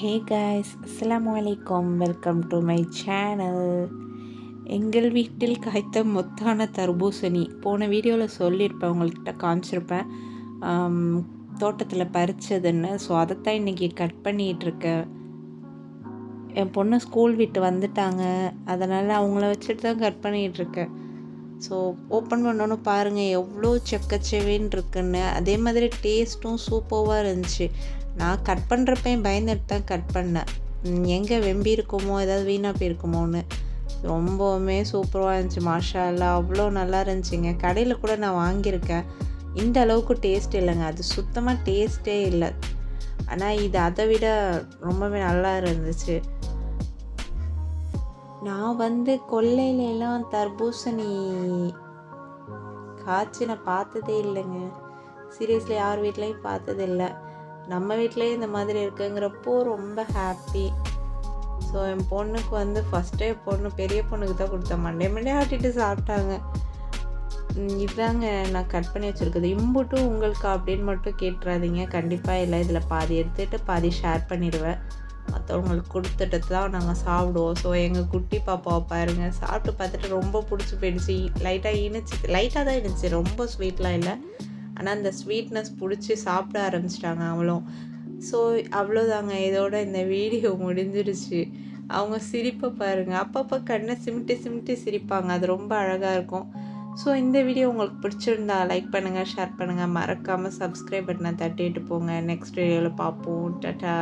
Hey guys அஸ்லாம் வலைக்கம் welcome to my channel எங்கள் வீட்டில் காய்த்த மொத்தான தர்பூசணி. போன வீடியோவில் சொல்லியிருப்பேன் உங்கள்கிட்ட காமிச்சிருப்பேன். தோட்டத்தில் பறித்ததுன்னு ஸோ அதைத்தான் இன்றைக்கி கட் பண்ணிகிட்ருக்கேன் என் பொண்ணு ஸ்கூல் விட்டு வந்துட்டாங்க. அதனால் அவங்கள வச்சுட்டு தான் கட் பண்ணிகிட்ருக்கேன் ஸோ ஓப்பன் பண்ணோன்னு பாருங்கள் எவ்வளோ செக்கச்செவேன்னு இருக்குன்னு அதே மாதிரி டேஸ்ட்டும் சூப்பராக இருந்துச்சு. நான் கட் பண்ணுறப்பையும் பயந்துட்டு தான் கட் பண்ணேன் எங்கே வெம்பி இருக்குமோ ஏதாவது வீணாக போயிருக்குமோன்னு. ரொம்பவுமே சூப்பராக இருந்துச்சு மாஷாலாம் அவ்வளோ நல்லா இருந்துச்சுங்க. கடையில் கூட நான் வாங்கியிருக்கேன். இந்த அளவுக்கு டேஸ்ட் இல்லைங்க. அது சுத்தமாக டேஸ்ட்டே இல்லை. ஆனால் இது அதை விட ரொம்பவே நல்லா இருந்துச்சு. நான் வந்து கொல்லையிலலாம் தர்பூசணி காய்ச்சி நான் பார்த்ததே இல்லைங்க. சீரியஸ்லி யார் வீட்லேயும் பார்த்தது இல்லை. நம்ம வீட்லேயே இந்த மாதிரி இருக்குங்கிறப்போ ரொம்ப ஹாப்பி ஸோ என் பொண்ணுக்கு வந்து ஃபஸ்ட்டே பொண்ணு பெரிய பொண்ணுக்கு தான் கொடுத்தேன். மண்டே மண்டே ஆட்டிட்டு சாப்பிட்டாங்க. இதாங்க நான் கட் பண்ணி வச்சுருக்குது. இம்புட்டும் உங்களுக்கு அப்படின்னு மட்டும் கேட்டுறாதீங்க. கண்டிப்பாக இல்லை இதில் பாதி எடுத்துகிட்டு பாதி ஷேர் பண்ணிடுவேன். மற்றவங்களுக்கு கொடுத்துட்டு தான் நாங்கள் சாப்பிடுவோம். ஸோ எங்கள் குட்டி பாப்பாவை பாருங்கள் சாப்பிட்டு பார்த்துட்டு ரொம்ப பிடிச்சி போயிடுச்சு. லைட்டாக இனிச்சு லைட்டாக தான் இனிச்சு ரொம்ப ஸ்வீட்லாம் இல்லை. ஆனால் அந்த ஸ்வீட்னஸ் பிடிச்சி சாப்பிட ஆரம்பிச்சிட்டாங்க அவளும். ஸோ அவ்வளோதாங்க இதோட இந்த வீடியோ முடிஞ்சிருச்சு. அவங்க சிரிப்பை பாருங்கள் அப்பப்போ கண்ணை சிமிட்டி சிமிட்டி சிரிப்பாங்க. அது ரொம்ப அழகாக இருக்கும். ஸோ இந்த வீடியோ உங்களுக்கு பிடிச்சிருந்தா லைக் பண்ணுங்கள் ஷேர் பண்ணுங்கள் மறக்காமல் சப்ஸ்கிரைப் பட்டனை தட்டிட்டு போங்க. நெக்ஸ்ட் வீடியோவில் பார்ப்போம். டட்டா